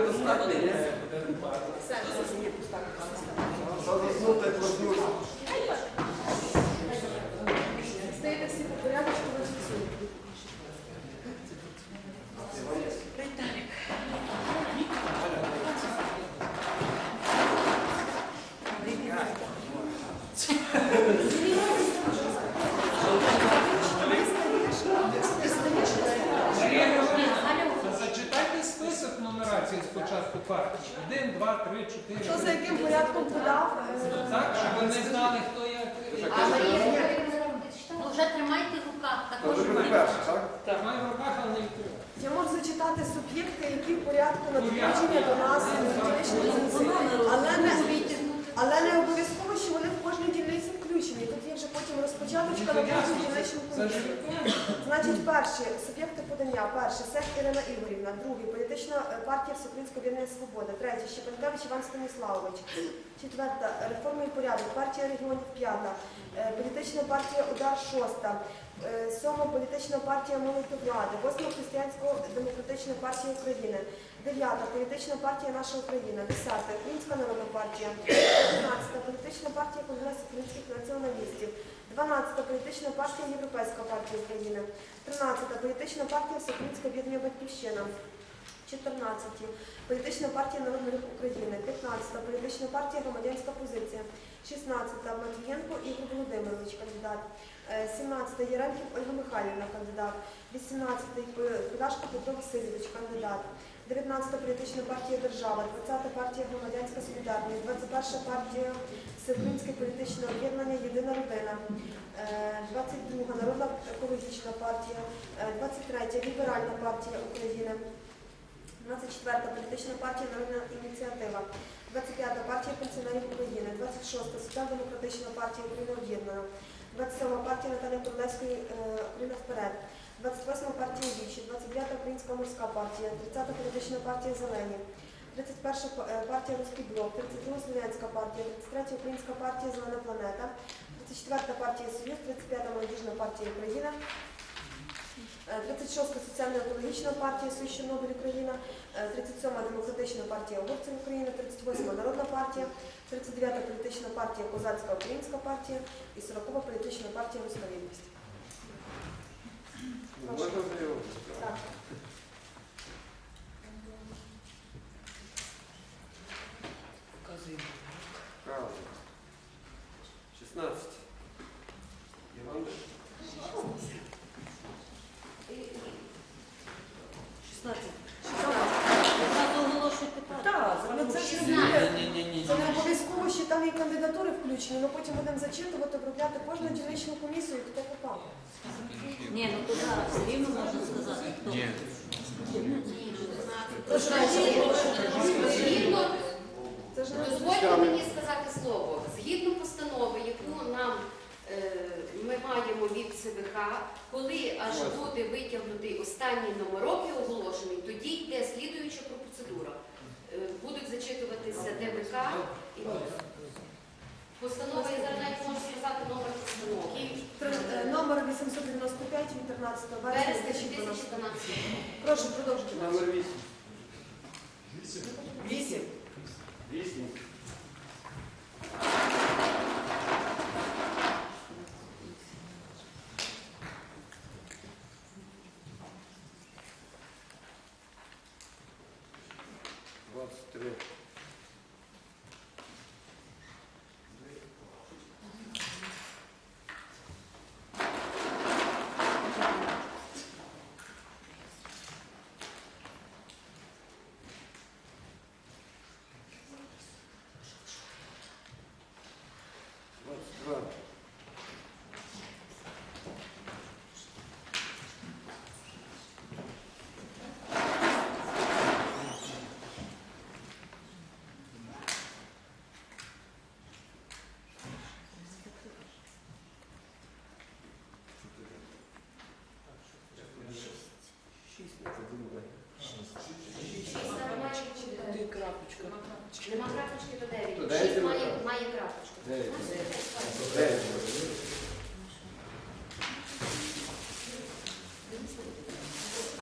буде достатньо, ні? Все. За заснути проснувся. Спочатку партії. Один, два, три, чотири. Хто за яким порядком подав? е, Так, щоб ви не знали, хто як. А Марія, ну вже тримайте в руках, Це також вже буде перше, так? Так, маю в руках, але не відкрив. Я можу зачитати суб'єкти, які в порядку надходження до нас. Але не, але не обов'язково, що вони в кожній дільниці включені. Тут є вже потім розпочаточка на кожну дільничну Це. Значить, перші суб'єкти подання. Перший Сек Ірина Ігорівна, другий політична партія Всеукраїнська об'єднання Свобода, третій Щепенкевич Іван Станіславович, четверта реформа і порядок, партія регіонів п'ята, е, політична партія Удар шоста, сьома політична партія молоді влади, восьма християнсько-демократична партія України, дев'ята політична партія Наша Україна, десята Українська народна партія, одинадцята політична партія Конгресу українських націоналістів. 12 політична партія Європейська партія України, 13 політична партія Всеукраїнська об'єднання Батьківщина, 14 політична партія Народний Рух України, 15 політична партія Громадянська позиція, 16 Матвієнко Ігор Володимирович, кандидат, Е, 17 Єремків Ольга Михайлівна, кандидат, 18 Кудашко Петро Васильович, кандидат, 19 політична партія Держава, 20 партія Громадянська Солідарність, 21 партія Всеукраїнське політичне об'єднання Єдина родина, е, 22 Народна екологічна партія, е, 23 Ліберальна партія України, 24 політична партія Народна ініціатива, 25 та партія пенсіонерів України, 26 Соціал-демократична партія Україна об'єднана, 27 партія Наталії Королевської е, Україна вперед, 28 партія Вічі, 29 Українська морська партія, 30 політична партія Зелені, 31 па- е, партія Руський блок, 32 Слов'янська партія, 33 Українська партія Зелена планета, 34 партія Союз, 35 та молодіжна партія Україна, е, 36 соціально-екологічна партія Свіща Нобель Україна, е, 37 демократична партія Огурців Україна, 38 народна партія, 39 політична партія Козацька Українська партія і 40 політична партія Можна знайомитися? Так. Правильно. 16. Іван? 16. Зразу оголошуйте партію. Ну, це ж не 16. буде. Це не обов'язково, що там і кандидатури включені, ми потім будемо зачитувати, обробляти кожну дільничну комісію, хто попав. Ні, ну то зараз все рівно можна сказати, хто. Згідно, Це ж не дозвольте мені сказати слово. Згідно постанови, яку нам е, ми маємо від ЦВК, коли аж буде витягнутий останній номерок і оголошений, тоді йде слідуюча процедура. Е, Будуть зачитуватися ДВК і Постанова інтернет може сказати номер постанови. Номер 895 від 13 березня 2012 Прошу продовжити. Номер 8. 8. 8. 8. Двадцать. Salvador. має крапочку. Дев'ять.